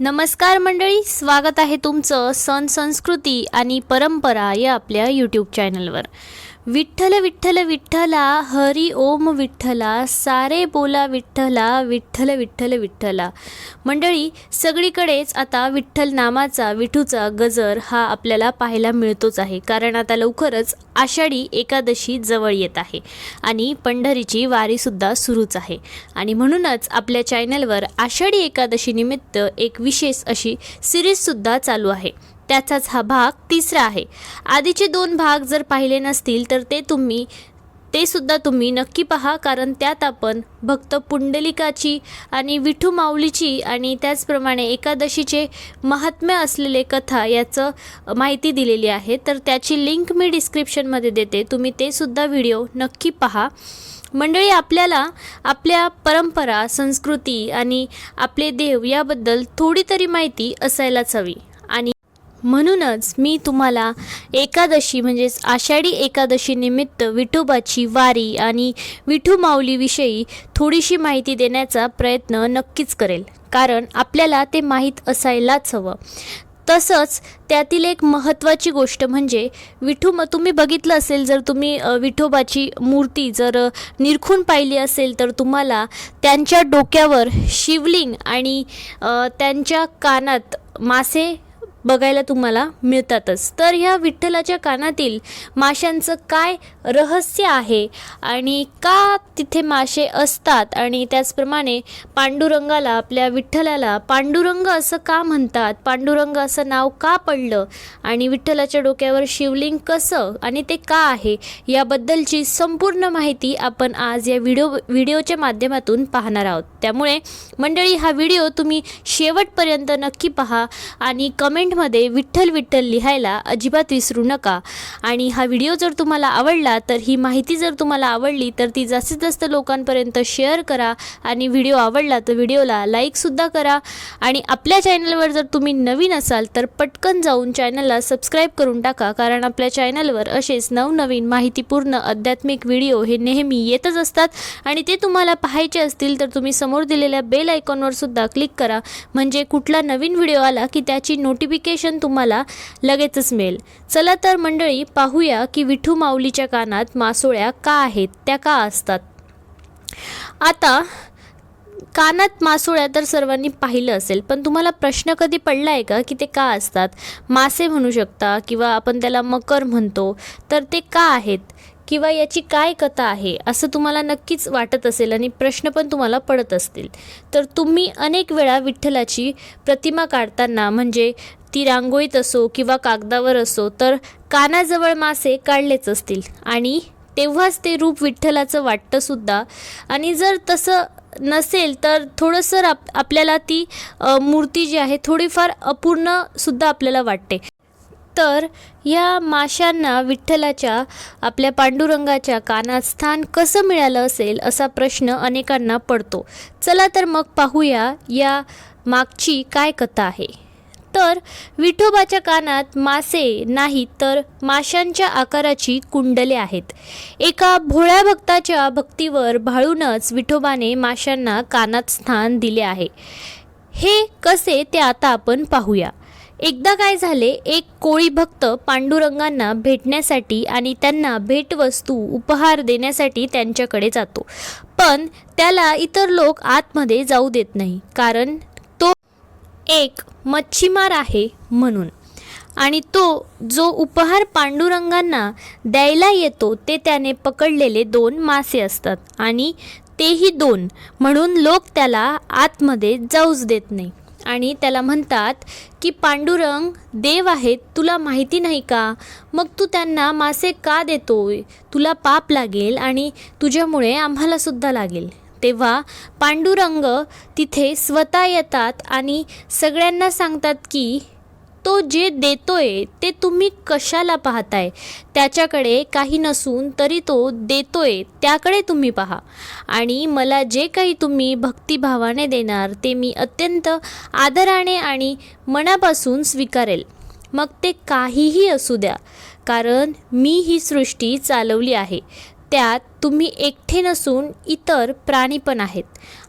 नमस्कार मंडळी स्वागत आहे तुमचं सण संस्कृती आणि परंपरा या आपल्या यूट्यूब चॅनलवर विठ्ठल विठ्ठल विठ्ठला हरी ओम विठ्ठला सारे बोला विठ्ठला विठ्ठल विठ्ठल विठ्ठला. मंडळी सगळीकडेच आता विठ्ठल नामाचा विठूचा गजर हा आपल्याला पाहायला मिळतोच आहे. कारण आता लवकरच आषाढी एकादशी जवळ येत आहे आणि पंढरीची वारीसुद्धा सुरूच आहे. आणि म्हणूनच आपल्या चॅनलवर आषाढी एकादशीनिमित्त एक विशेष अशी सिरीजसुद्धा चालू आहे. त्याचाच हा भाग तिसरा आहे. आधीचे दोन भाग जर पाहिले नसतील तर ते तुम्ही ते सुद्धा तुम्ही नक्की पहा कारण त्यात आपण भक्त पुंडलिकाची आणि विठू माऊलीची आणि त्याचप्रमाणे एकादशीचे महात्म्य असलेले कथा याचं माहिती दिलेली आहे. तर त्याची लिंक मी डिस्क्रिप्शनमध्ये देते. तुम्ही ते सुद्धा व्हिडिओ नक्की पहा. मंडळी आपल्याला आपल्या परंपरा संस्कृती आणि आपले देव याबद्दल थोडी तरी माहिती असायलाच हवी. म्हणूनच मी तुम्हाला एकादशी म्हणजेच आषाढी एकादशीनिमित्त विठोबाची वारी आणि विठू माऊलीविषयी थोडीशी माहिती देण्याचा प्रयत्न नक्कीच करेल. कारण आपल्याला ते माहीत असायलाच हवं. तसंच त्यातील एक महत्त्वाची गोष्ट म्हणजे विठू म तुम्ही बघितलं असेल जर तुम्ही विठोबाची मूर्ती जर निरखून पाहिली असेल तर तुम्हाला त्यांच्या डोक्यावर शिवलिंग आणि त्यांच्या कानात मासे बघायला तुम्हाला मिळतातच. तर ह्या विठ्ठलाच्या कानातील माशांचं काय रहस्य आहे आणि का तिथे मासे असतात आणि त्याचप्रमाणे पांडुरंगाला आपल्या विठ्ठलाला पांडुरंग असं का म्हणतात? पांडुरंग असं नाव का पडलं? आणि विठ्ठलाच्या डोक्यावर शिवलिंग कसं आणि ते का आहे? याबद्दलची संपूर्ण माहिती आपण आज या व्हिडिओ व्हिडिओच्या माध्यमातून पाहणार आहोत. त्यामुळे मंडळी हा व्हिडिओ तुम्ही शेवटपर्यंत नक्की पहा आणि कमेंटमध्ये विठ्ठल विठ्ठल लिहायला अजिबात विसरू नका. आणि हा व्हिडिओ जर तुम्हाला आवडला तर ही माहिती जर तुम्हाला आवडली तर ती जास्तीत जास्त लोकांपर्यंत शेअर करा आणि व्हिडिओ आवडला तर व्हिडिओला लाईकसुद्धा करा. आणि आपल्या चॅनलवर जर तुम्ही नवीन असाल तर पटकन जाऊन चॅनलला सबस्क्राईब करून टाका कारण आपल्या चॅनलवर असेच नवनवीन माहितीपूर्ण आध्यात्मिक व्हिडिओ हे नेहमी येतच असतात. आणि ते तुम्हाला पाहायचे असतील तर तुम्ही सम समोर दिलेल्या बेल आयकॉनवर सुद्धा क्लिक करा. म्हणजे कुठला नवीन व्हिडिओ आला की त्याची नोटिफिकेशन तुम्हाला लगेचच मिळेल. चला तर मंडळी पाहूया की विठू माऊलीच्या कानात मासोळ्या का आहेत? त्या का असतात? आता कानात मासोळ्या तर सर्वांनी पाहिलं असेल पण तुम्हाला प्रश्न कधी पडला आहे का की ते का असतात? मासे म्हणू शकता किंवा आपण त्याला मकर म्हणतो तर ते का आहेत? किंवा याची काय कथा आहे असं तुम्हाला नक्कीच वाटत असेल आणि प्रश्न पण तुम्हाला पडत असतील. तर तुम्ही अनेक वेळा विठ्ठलाची प्रतिमा काढताना म्हणजे ती रांगोळीत असो किंवा कागदावर असो तर कानाजवळ मासे काढलेच असतील. आणि तेव्हाच ते रूप विठ्ठलाचं वाटतंसुद्धा आणि जर तसं नसेल तर थोडंसं आप आपल्याला ती मूर्ती जी आहे थोडीफार अपूर्णसुद्धा आपल्याला वाटते. तर या माशांना विठ्ठलाच्या आपल्या पांडुरंगाच्या कानात स्थान कसं मिळालं असेल असा प्रश्न अनेकांना पडतो. चला तर मग पाहूया या मागची काय कथा आहे. तर विठोबाच्या कानात मासे नाही तर माशांच्या आकाराची कुंडले आहेत. एका भोळ्या भक्ताच्या भक्तीवर भाळूनच विठोबाने माशांना कानात स्थान दिले आहे. हे कसे ते आता आपण पाहूया. एकदा काय झाले एक कोळी भक्त पांडुरंगांना भेटण्यासाठी आणि त्यांना भेटवस्तू उपहार देण्यासाठी त्यांच्याकडे जातो. पण त्याला इतर लोक आतमध्ये जाऊ देत नाही कारण तो एक मच्छीमार आहे म्हणून. आणि तो जो उपहार पांडुरंगांना द्यायला येतो ते त्याने पकडलेले दोन मासे असतात आणि तेही दोन म्हणून लोक त्याला आतमध्ये जाऊच देत नाही. आणि त्याला म्हणतात की पांडुरंग देव आहेत तुला माहिती नाही का? मग तू त्यांना मासे का देतोय? तुला पाप लागेल आणि तुझ्यामुळे आम्हालासुद्धा लागेल. तेव्हा पांडुरंग तिथे स्वतः येतात आणि सगळ्यांना सांगतात की तो जे देतोय ते तुम्ही कशाला पाहताय? त्याच्याकडे काही नसून तरी तो देतोय त्याकडे तुम्ही पहा. आणि मला जे काही तुम्ही भक्तिभावाने देणार ते मी अत्यंत आदराने आणि मनापासून स्वीकारेल. मग ते काहीही असू द्या कारण मी ही सृष्टी चालवली आहे. त्यात तुम्ही एकटे नसून इतर प्राणी पण आहेत.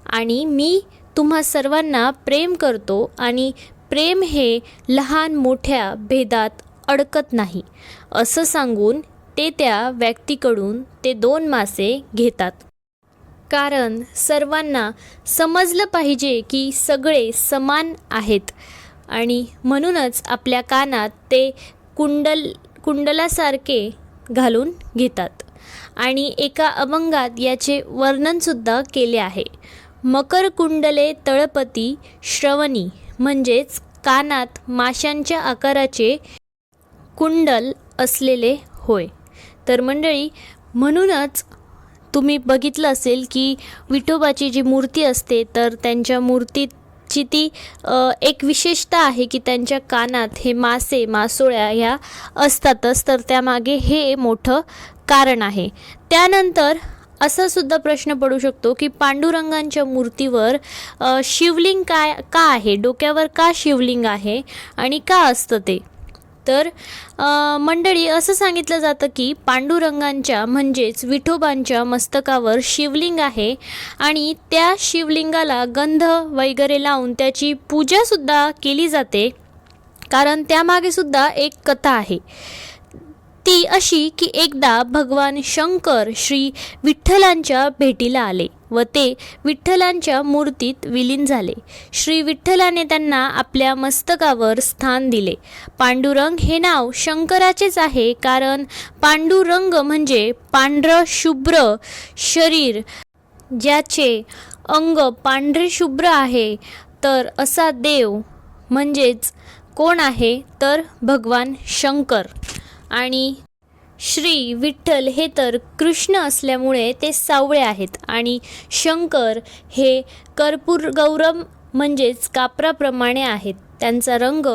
आणि मी तुम्हा सर्वांना प्रेम करतो आणि प्रेम हे लहान मोठ्या भेदात अडकत नाही असं सांगून ते त्या व्यक्तीकडून ते दोन मासे घेतात. कारण सर्वांना समजलं पाहिजे की सगळे समान आहेत आणि म्हणूनच आपल्या कानात ते कुंडल कुंडलासारखे घालून घेतात आणि एका अभंगात याचे वर्णनसुद्धा केले आहे. मकर कुंडले तळपती श्रवणी. म्हणजेच कानात माशांच्या आकाराचे कुंडल असलेले होय. तर मंडळी म्हणूनच तुम्ही बघितलं असेल की विठोबाची जी मूर्ती असते तर त्यांच्या मूर्तीची ती एक विशेषता आहे की त्यांच्या कानात हे मासे मासोळ्या ह्या असतातच तर त्यामागे हे मोठं कारण आहे. त्यानंतर असा सुद्धा प्रश्न पडू शकतो की पांडुरंगांच्या मूर्तीवर शिवलिंग काय का आहे? डोक्यावर का शिवलिंग आहे? आणि का असतं ते? तर मंडळी असं सांगितलं जातं की पांडुरंगांच्या म्हणजेच विठोबांच्या मस्तकावर शिवलिंग आहे आणि त्या शिवलिंगाला गंध वगैरे लावून त्याची पूजासुद्धा केली जाते. कारण त्यामागे सुद्धा एक कथा आहे. ती अशी की एकदा भगवान शंकर श्री विठ्ठलांच्या भेटीला आले व ते विठ्ठलांच्या मूर्तीत विलीन झाले. श्री विठ्ठलाने त्यांना आपल्या मस्तकावर स्थान दिले. पांडुरंग हे नाव शंकराचेच आहे कारण पांडुरंग म्हणजे पांढरं शुभ्र शरीर ज्याचे अंग पांढरे शुभ्र आहे. तर असा देव म्हणजेच कोण आहे? तर भगवान शंकर. आणि श्री विठ्ठल हे तर कृष्ण असल्यामुळे ते सावळे आहेत. आणि शंकर हे कर्पूर गौरम म्हणजेच कापराप्रमाणे आहेत. त्यांचा रंग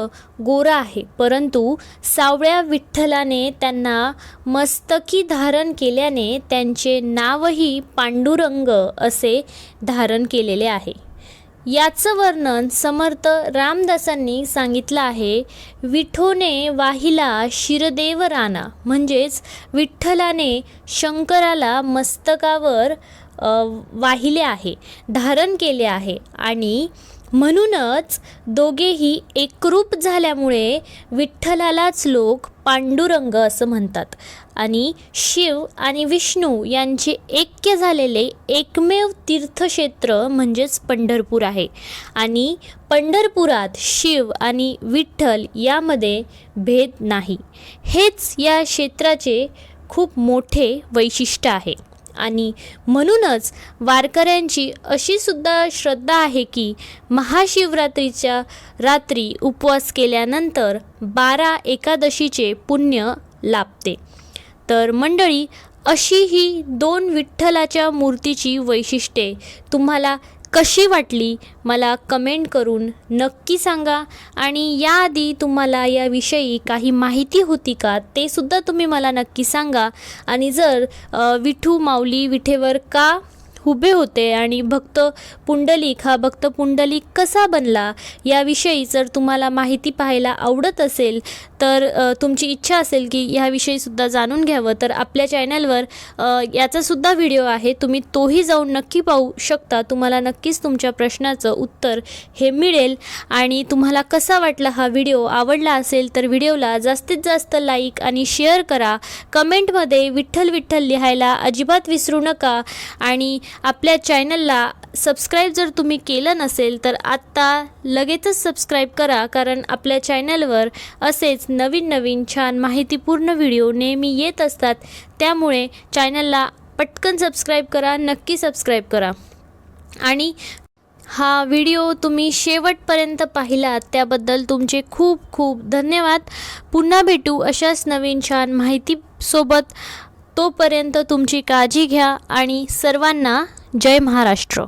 गोरा आहे. परंतु सावळ्या विठ्ठलाने त्यांना मस्तकी धारण केल्याने त्यांचे नावही पांडुरंग असे धारण केलेले आहे. याचं वर्णन समर्थ रामदासांनी सांगितलं आहे. विठोने वाहिला शिरदेव राणा. म्हणजेच विठ्ठलाने शंकराला मस्तकावर वाहिले आहे धारण केले आहे. आणि म्हणूनच दोघेही एकरूप झाल्यामुळे विठ्ठलालाच लोक पांडुरंग असं म्हणतात. आणि शिव आणि विष्णू यांचे ऐक्य झालेले एकमेव तीर्थक्षेत्र म्हणजेच पंढरपूर आहे. आणि पंढरपुरात शिव आणि विठ्ठल यामध्ये भेद नाही. हेच या क्षेत्राचे खूप मोठे वैशिष्ट्य आहे. आणि म्हणूनच वारकऱ्यांची अशी सुद्धा श्रद्धा आहे की महाशिवरात्रीच्या रात्री उपवास केल्यानंतर बारा एकादशीचे पुण्य लाभते. तर मंडळी अशी ही दोन विठ्ठलाच्या मूर्तीची वैशिष्ट्ये तुम्हाला कशी वाटली मला कमेंट करून नक्की सांगा. आणि याआधी तुम्हाला याविषयी काही माहिती होती का ते सुद्धा तुम्ही मला नक्की सांगा. आणि जर विठू माऊली विठेवर का उभे होते आणि भक्त पुंडलिक हा भक्त पुंडलिक कसा बनला याविषयी जर तुम्हाला माहिती पाहायला आवडत असेल तर तुमची इच्छा असेल की ह्याविषयीसुद्धा जाणून घ्यावं तर आपल्या चॅनलवर याचासुद्धा व्हिडिओ आहे. तुम्ही तोही जाऊन नक्की पाहू शकता. तुम्हाला नक्कीच तुमच्या प्रश्नाचं उत्तर हे मिळेल. आणि तुम्हाला कसा वाटला हा व्हिडिओ आवडला असेल तर व्हिडिओला जास्तीत जास्त लाईक आणि शेअर करा. कमेंटमध्ये विठ्ठल विठ्ठल लिहायला अजिबात विसरू नका. आणि आपल्या चॅनलला सबस्क्राईब जर तुम्ही केलं नसेल तर आत्ता लगेचच सबस्क्राईब करा कारण आपल्या चॅनलवर असेच नवीन नवीन छान माहितीपूर्ण व्हिडिओ नेहमी येत असतात. त्यामुळे चॅनलला पटकन सबस्क्राईब करा नक्की सबस्क्राईब करा. आणि हा व्हिडिओ तुम्ही शेवटपर्यंत पाहिलात त्याबद्दल तुमचे खूप खूप धन्यवाद. पुन्हा भेटू अशाच नवीन छान माहितीसोबत तोपर्यंत तुमची काळजी घ्या आणि सर्वांना जय महाराष्ट्र.